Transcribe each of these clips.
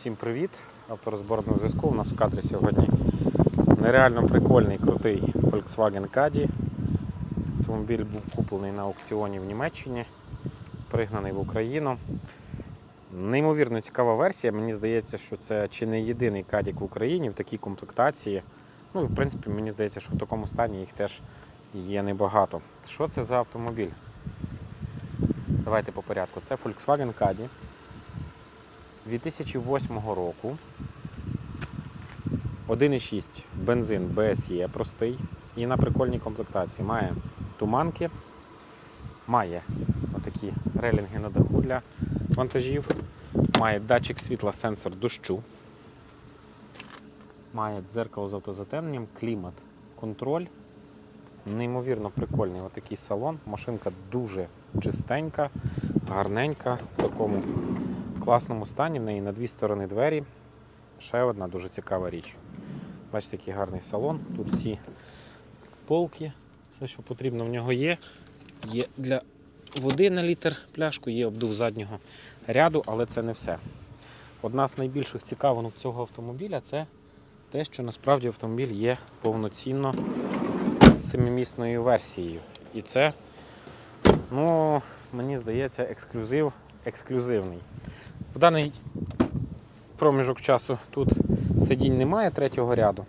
Всім привіт! Авторозбор на зв'язку. У нас в кадрі сьогодні нереально прикольний, крутий Volkswagen Caddy. Автомобіль був куплений на аукціоні в Німеччині, пригнаний в Україну. Неймовірно цікава версія. Мені здається, що це чи не єдиний Caddy в Україні в такій комплектації. Ну в принципі мені здається, що в такому стані їх теж є небагато. Що це за автомобіль? Давайте по порядку. Це Volkswagen Caddy. 2008 року 1,6 бензин BSE простий і на прикольній комплектації. Має туманки, має отакі релінги на даху для вантажів, має датчик світла, сенсор дощу, має дзеркало з автозатемненням, клімат, контроль. Неймовірно прикольний отакий салон. Машинка дуже чистенька, гарненька в такому класному стані. В неї на дві сторони двері. Ще одна дуже цікава річ. Бачите, який гарний салон. Тут всі полки, все, що потрібно в нього є. Є для води на літр пляшку, є обдув заднього ряду, але це не все. Одна з найбільших цікавинок цього автомобіля це те, що насправді автомобіль є повноцінно семимісною версією. І це, ну, мені здається, ексклюзив ексклюзивний. В даний проміжок часу тут сидінь немає третього ряду.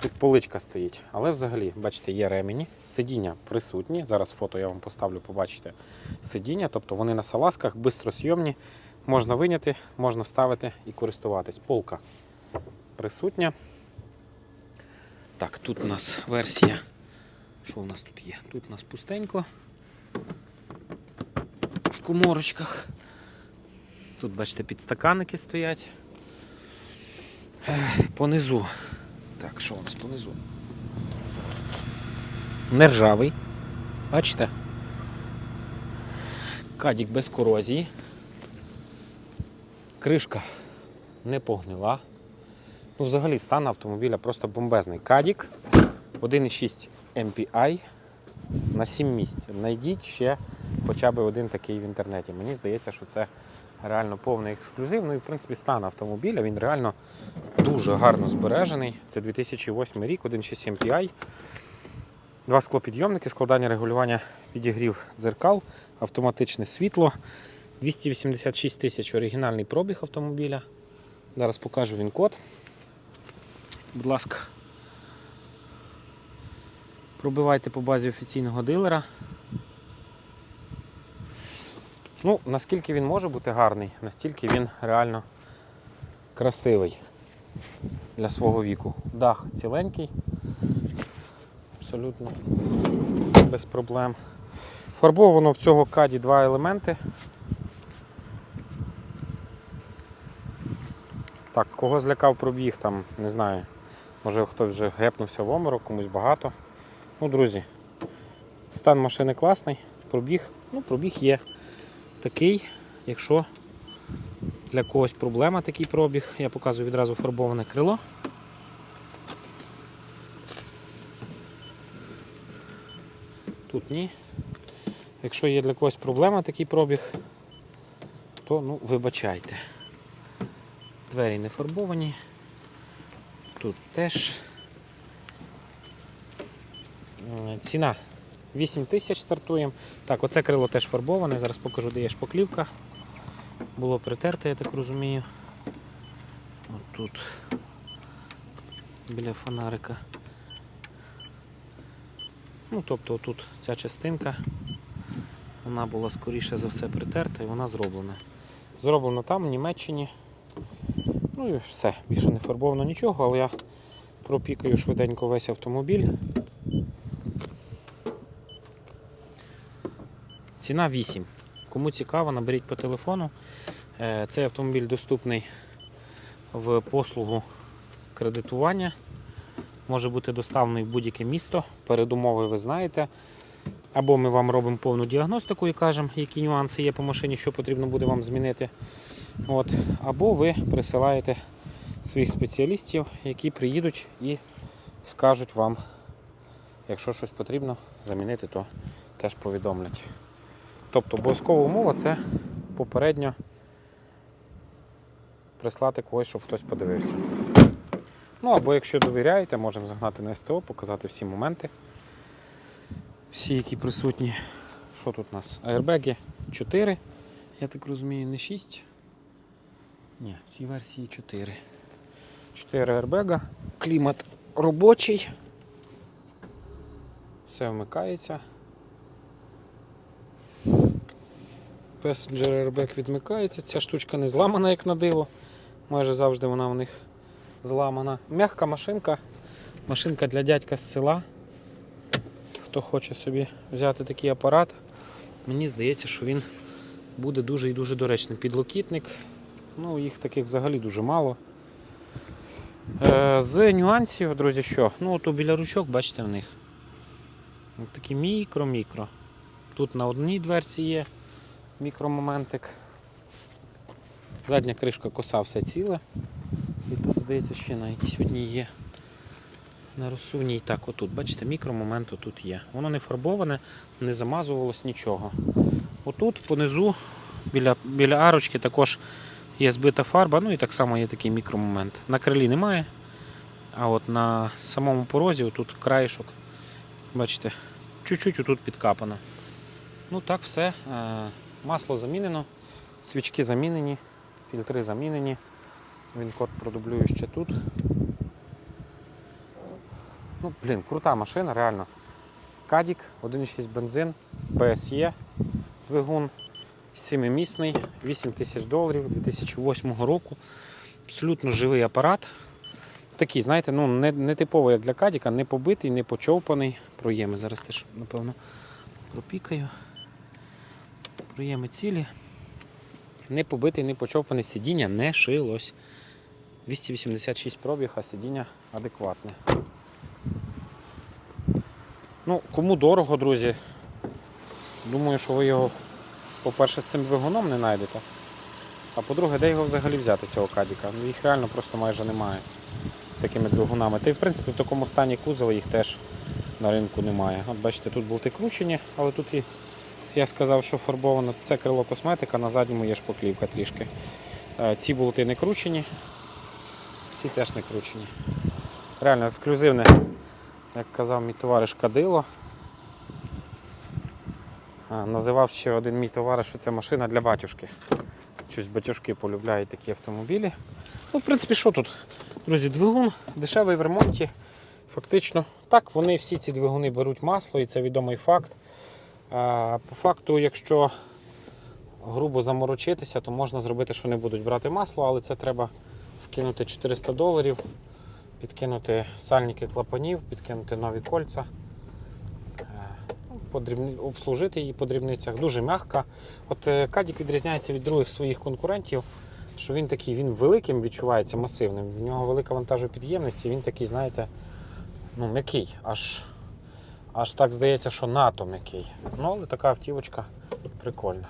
Тут поличка стоїть. Але взагалі, бачите, є ремені, сидіння присутні. Зараз фото я вам поставлю, побачите сидіння. Тобто вони на салазках, бистросйомні, можна виняти, можна ставити і користуватись. Полка присутня. Так, тут у нас версія. Що у нас тут є? Тут у нас пустенько. В коморочках. Тут, бачите, підстаканники стоять. Понизу. Так, що у нас понизу? Нержавий. Бачите? Кадік без корозії. Кришка не погнила. Ну, взагалі, стан автомобіля просто бомбезний. Кадік 1,6 MPI на 7 місць. Найдіть ще хоча б один такий в інтернеті. Мені здається, що це реально повний ексклюзив. Ну і в принципі стан автомобіля він реально дуже гарно збережений. Це 2008 рік, 1,6 MPI. Два склопідйомники, складання регулювання підігрів дзеркал, автоматичне світло. 286 тисяч оригінальний пробіг автомобіля. Зараз покажу він код. Будь ласка. Пробивайте по базі офіційного дилера. Ну, наскільки він може бути гарний, настільки він реально красивий для свого віку. Дах ціленький, абсолютно без проблем. Фарбовано в цього каді два елементи. Так, кого злякав пробіг, там, не знаю, може хтось вже гепнувся в оморок, комусь багато. Ну, друзі, стан машини класний, пробіг, ну, пробіг є такий, якщо для когось проблема такий пробіг, я показую відразу фарбоване крило. Тут ні. Якщо є для когось проблема такий пробіг, то ну, вибачайте. Двері не фарбовані. Тут теж. Ціна 8 тисяч стартуємо. Так, оце крило теж фарбоване. Зараз покажу, де є шпаклівка. Було притерте, я так розумію. От тут біля фонарика. Ну, тобто тут ця частинка, вона була скоріше за все притерта і вона зроблена. Зроблена там, в Німеччині. Ну і все, більше не фарбовано нічого, але я пропікаю швиденько весь автомобіль. Ціна 8. Кому цікаво, наберіть по телефону. Е, Цей автомобіль доступний в послугу кредитування. Може бути доставлений в будь-яке місто. Передумови ви знаєте. Або ми вам робимо повну діагностику і кажемо, які нюанси є по машині, що потрібно буде вам змінити. От. Або ви присилаєте своїх спеціалістів, які приїдуть і скажуть вам, якщо щось потрібно замінити, то теж повідомлять. Тобто обов'язкова умова це попередньо прислати когось, щоб хтось подивився. Ну або якщо довіряєте, можемо загнати на СТО, показати всі моменти. Всі, які присутні. Що тут у нас? Аербеги 4. Я так розумію, не 6. Ні, в цій версії 4. 4 аербега. Клімат робочий. Все вмикається. Passenger airbag відмикається. Ця штучка не зламана, як на диво. Майже завжди вона у них зламана. Мягка машинка. Машинка для дядька з села. Хто хоче собі взяти такий апарат, мені здається, що він буде дуже і дуже доречний. Підлокітник. Ну, їх таких взагалі дуже мало. Е, з нюансів, друзі, що? Ну, от біля ручок, бачите, в них. Такі мікро-мікро. Тут на одній дверці є мікромоментик. Задня кришка коса все ціле. І тут, здається, ще на якійсь одній є. На розсувній так, отут, бачите, мікромомент отут є. Воно не фарбоване, не замазувалось нічого. Отут понизу, біля, біля арочки, також є збита фарба, ну і так само є такий мікромомент. На крилі немає, а от на самому порозі, отут краєшок, бачите, чуть-чуть отут підкапано. Ну так, все. Масло замінено, свічки замінені, фільтри замінені. Він продублюю ще тут. Ну, блін, крута машина, реально. Кадік, 1,6 бензин, BSE, двигун, 7-місний, 8 тисяч доларів 2008 року. Абсолютно живий апарат. Такий, знаєте, ну, не, не типовий, як для Кадіка, не побитий, не почовпаний. Проєми зараз теж, напевно, пропікаю. Проєми цілі. Не побитий, не почовпаний, сидіння не шилось. 286 пробіг, а сидіння адекватне. Ну, кому дорого, друзі. Думаю, що ви його, по-перше, з цим двигуном не знайдете. А по-друге, де його взагалі взяти, цього кадіка? Ну, їх реально просто майже немає з такими двигунами. Та й в принципі в такому стані кузова їх теж на ринку немає. От бачите, тут болти кручені, але тут і я сказав, що фарбовано. Це крило косметика, на задньому є шпаклівка трішки. Е, Ці болти не кручені, ці теж не кручені. Реально ексклюзивне, як казав мій товариш Кадило. Називав ще один мій товариш, що це машина для батюшки. Щось батюшки полюбляють такі автомобілі. Ну, в принципі, що тут? Друзі, двигун дешевий в ремонті. Фактично, так, вони всі ці двигуни беруть масло, і це відомий факт. По факту, якщо грубо заморочитися, то можна зробити, що не будуть брати масло, але це треба вкинути 400 доларів, підкинути сальники клапанів, підкинути нові кольця, е, обслужити її по дрібницях. Дуже м'яка. От е, Кадік відрізняється від других своїх конкурентів, що він такий, він великим відчувається масивним. В нього велика вантажопідємність, і він такий, знаєте, ну, м'який. Аж, аж так здається, що НАТО м'який. Ну, але така автівочка прикольна.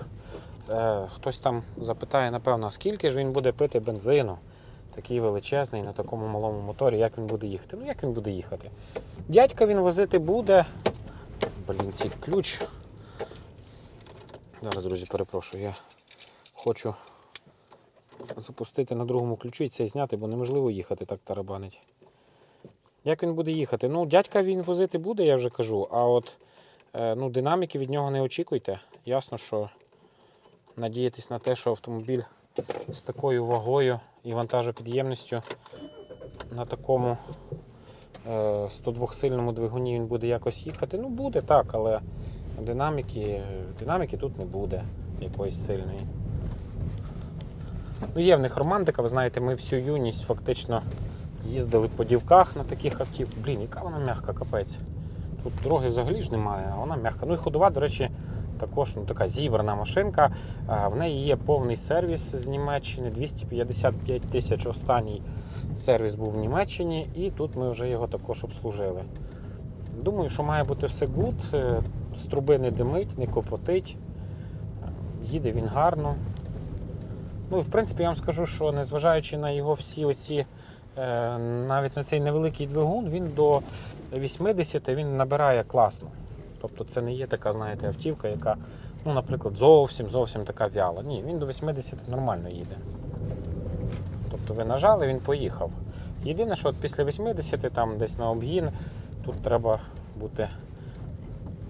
Е, хтось там запитає, напевно, скільки ж він буде пити бензину, такий величезний на такому малому моторі, як він буде їхати. Ну як він буде їхати? Дядька він возити буде. Блін, цей ключ. Зараз, друзі, перепрошую, я хочу запустити на другому ключі і це зняти, бо неможливо їхати так тарабанить. Як він буде їхати? Ну, дядька він возити буде, я вже кажу, а от е, ну, динаміки від нього не очікуйте. Ясно, що надіятись на те, що автомобіль з такою вагою і вантажопідємністю на такому е, 102-сильному двигуні він буде якось їхати. Ну, буде так, але динаміки, динаміки тут не буде якоїсь сильної. Ну, є в них романтика, ви знаєте, ми всю юність фактично їздили по дівках на таких автівках. Блін, яка вона м'яка, капець. Тут дороги взагалі ж немає, а вона м'яка. Ну і ходова, до речі, також ну, така зібрана машинка. В неї є повний сервіс з Німеччини, 255 тисяч останній сервіс був в Німеччині, і тут ми вже його також обслужили. Думаю, що має бути все гуд, е, з труби не димить, не копотить. Їде він гарно. Ну, і в принципі, я вам скажу, що незважаючи на його всі оці, навіть на цей невеликий двигун, він до 80 він набирає класно. Тобто це не є така, знаєте, автівка, яка, ну, наприклад, зовсім зовсім така вяла. Ні, він до 80 нормально їде. Тобто ви нажали, він поїхав. Єдине, що от після 80 там десь на обгін, тут треба бути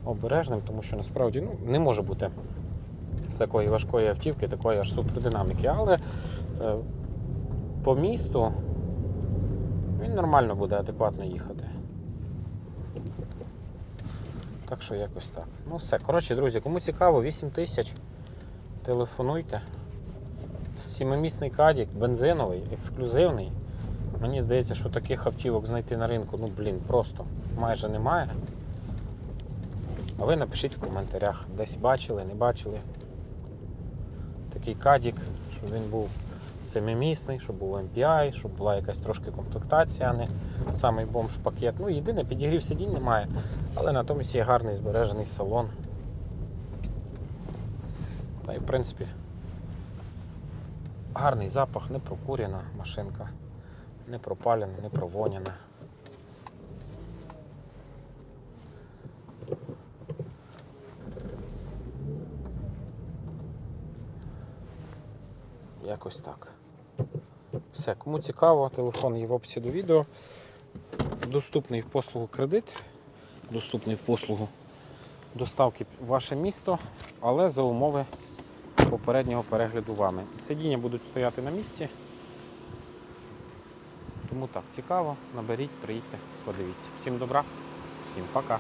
обережним, тому що насправді ну, не може бути такої важкої автівки, такої аж супердинаміки. Але е, по місту нормально буде адекватно їхати. Так що якось так. Ну все. Коротше, друзі, кому цікаво, 8 тисяч. Телефонуйте. Сімимісний кадік, бензиновий, ексклюзивний. Мені здається, що таких автівок знайти на ринку, ну блін, просто майже немає. А ви напишіть в коментарях, десь бачили, не бачили. Такий кадік, щоб він був семимісний, щоб був MPI, щоб була якась трошки комплектація, а не самий бомж-пакет. Ну, єдине, підігрів сидінь немає, але натомість є гарний збережений салон. Та й в принципі гарний запах, не прокурена машинка, не пропалена, не провоняна. Якось так. Все, кому цікаво, телефон є в описі до відео. Доступний в послугу кредит, доступний в послугу доставки в ваше місто, але за умови попереднього перегляду вами. Сидіння будуть стояти на місці. Тому так, цікаво, наберіть, приїдьте, подивіться. Всім добра, всім пока.